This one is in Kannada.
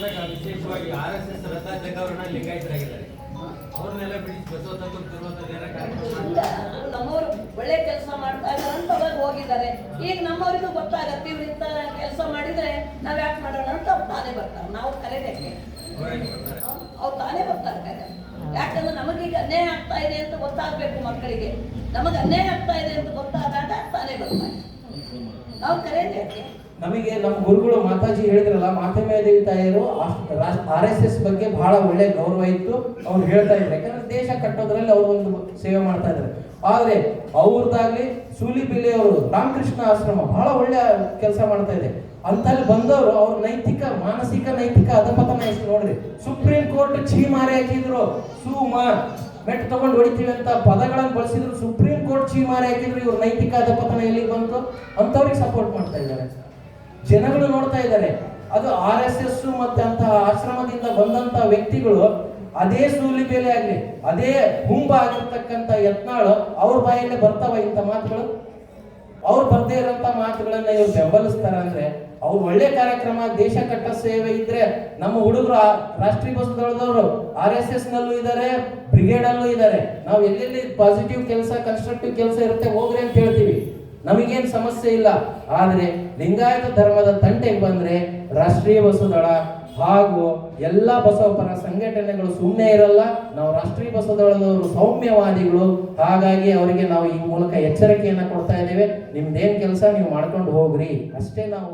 ಇದ್ದಾಗ ವಿಶೇಷವಾಗಿ ಆರ್ ಎಸ್ ಎಸ್ ರಥ ಜಗವರಣ ಲಿಂಗಾಯತರಾಗಿದ್ದಾರೆ. ಅವ್ರನ್ನೆಲ್ಲ ಬಿಡಿಸಿ ಬಸವ ತತ್ವ ತಿರುವಂತದ್ದೇನ ಕಾರ್ಯಕ್ರಮ ನಮ್ಮವ್ರು ಒಳ್ಳೆ ಕೆಲಸ ಮಾಡ್ತಾ ಇದ್ದಾರೆ ಅಂತ ಅವಾಗ ಹೋಗಿದ್ದಾರೆ. ಈಗ ನಮ್ಮವರಿಗೂ ಗೊತ್ತಾಗತ್ತೆ ಇವ್ರು ಇಂಥ ಕೆಲಸ ಮಾಡಿದ್ರೆ ನಾವ್ ಯಾಕೆ ಮಾಡೋಣ ಅಂತ ಅವ್ರು ತಾನೇ ಬರ್ತಾರೆ. ನಾವು ಬರ್ತಾರೆ. ಅವ್ರು ತಾನೇ ಬರ್ತಾರೆ ಯಾಕಂದ್ರೆ ನಮಗೀಗ ಅನ್ಯಾಯ ಆಗ್ತಾ ಇದೆ ಅಂತ ಗೊತ್ತಾಗ್ಬೇಕು ಮಕ್ಕಳಿಗೆ. ನಮಗೆ ಅನ್ಯಾಯ ಆಗ್ತಾ ಇದೆ ಅಂತ ಗೊತ್ತಾದಾಗ ತಾನೇ ಬರ್ತಾರೆ. ನಾವು ಕರೆಯೋದಕ್ಕೆ ನಮಗೆ ನಮ್ಮ ಗುರುಗಳು ಮಾತಾಜಿ ಹೇಳಿದ್ರಲ್ಲ ಮಾತಮ್ಯ ದೇವಿ ತಾಯಿಯರು ಆರ್ ಎಸ್ ಎಸ್ ಬಗ್ಗೆ ಬಹಳ ಒಳ್ಳೆ ಗೌರವ ಇತ್ತು, ಅವ್ರು ಹೇಳ್ತಾ ಇದ್ರು. ಯಾಕಂದ್ರೆ ದೇಶ ಕಟ್ಟೋದ್ರಲ್ಲಿ ಅವರು ಒಂದು ಸೇವೆ ಮಾಡ್ತಾ ಇದ್ದಾರೆ ಆದ್ರೆ ಅವ್ರದ್ದಾಗ್ಲಿ ಸೂಲಿಬಿಲ್ಲಿ ಅವರು ರಾಮಕೃಷ್ಣ ಆಶ್ರಮ ಬಹಳ ಒಳ್ಳೆ ಕೆಲಸ ಮಾಡ್ತಾ ಇದೆ. ಅಂತಲ್ಲಿ ಬಂದವರು ಅವ್ರ ನೈತಿಕ, ಮಾನಸಿಕ ನೈತಿಕ ಅಧಪತನ ಎಷ್ಟು ನೋಡ್ರಿ. ಸುಪ್ರೀಂ ಕೋರ್ಟ್ ಛೀಮಾರಿ ಹಾಕಿದ್ರು. ಸುಮ ಮೆಟ್ ತಗೊಂಡು ಹೊಡಿತೀವಿ ಅಂತ ಪದಗಳನ್ನು ಬಳಸಿದ್ರು. ಸುಪ್ರೀಂ ಕೋರ್ಟ್ ಛೀಮಾರಿ ಹಾಕಿದ್ರು. ಇವ್ರ ನೈತಿಕ ಅಧಪತನ ಎಲ್ಲಿಗೆ ಬಂತು? ಅಂತವ್ರಿಗೆ ಸಪೋರ್ಟ್ ಮಾಡ್ತಾ ಇದ್ದಾರೆ. ಜನಗಳು ನೋಡ್ತಾ ಇದ್ದಾರೆ. ಅದು ಆರ್ ಎಸ್ ಎಸ್ ಮತ್ತೆ ಅಂತಹ ಆಶ್ರಮದಿಂದ ಬಂದಂತ ವ್ಯಕ್ತಿಗಳು ಅದೇ ಸೂಲಿ ಬೇಲೆ ಆಗ್ಲಿ, ಅದೇ ಹುಂಬ ಆಗಿರ್ತಕ್ಕಂಥ ಯತ್ನಾಳು ಅವ್ರ ಬಾಯಲ್ಲೇ ಬರ್ತಾವ ಇಂಥ ಮಾತುಗಳು? ಅವ್ರು ಬರ್ದೇ ಇರೋಂಥ ಮಾತುಗಳನ್ನ ಇವ್ರು ಬೆಂಬಲಿಸ್ತಾರ ಅಂದ್ರೆ ಅವ್ರು ಒಳ್ಳೆ ಕಾರ್ಯಕ್ರಮ, ದೇಶ ಕಟ್ಟ ಸೇವೆ ಇದ್ರೆ ನಮ್ಮ ಹುಡುಗರು ರಾಷ್ಟ್ರೀಯ ಬಸ್ ದಳದವರು ಆರ್ ಎಸ್ ಎಸ್ ನಲ್ಲೂ ಇದ್ದಾರೆ ಬ್ರಿಗೇಡ್ ಅಲ್ಲೂ ಇದ್ದಾರೆ. ನಾವು ಎಲ್ಲೆಲ್ಲಿ ಪಾಸಿಟಿವ್ ಕೆಲಸ ಕನ್ಸ್ಟ್ರಕ್ಟಿವ್ ಕೆಲಸ ಇರುತ್ತೆ ಹೋಗ್ರಿ ಅಂತ ಹೇಳ್ತೀವಿ. ನಮಗೇನ್ ಸಮಸ್ಯೆ ಇಲ್ಲ. ಆದ್ರೆ ಲಿಂಗಾಯತ ಧರ್ಮದ ತಂಟೆಗೆ ಬಂದ್ರೆ ರಾಷ್ಟ್ರೀಯ ಬಸವದಳ ಹಾಗೂ ಎಲ್ಲ ಬಸವಪರ ಸಂಘಟನೆಗಳು ಸುಮ್ಮನೆ ಇರಲ್ಲ, ನಾವು ರಾಷ್ಟ್ರೀಯ ಬಸವದಳದವರು ಸೌಮ್ಯವಾದಿಗಳು. ಹಾಗಾಗಿ ಅವರಿಗೆ ನಾವು ಈ ಮೂಲಕ ಎಚ್ಚರಿಕೆಯನ್ನ ಕೊಡ್ತಾ ಇದ್ದೇವೆ. ನಿಮ್ದೇನ್ ಕೆಲಸ ನೀವು ಮಾಡ್ಕೊಂಡು ಹೋಗ್ರಿ. ಅಷ್ಟೇ ನಾವು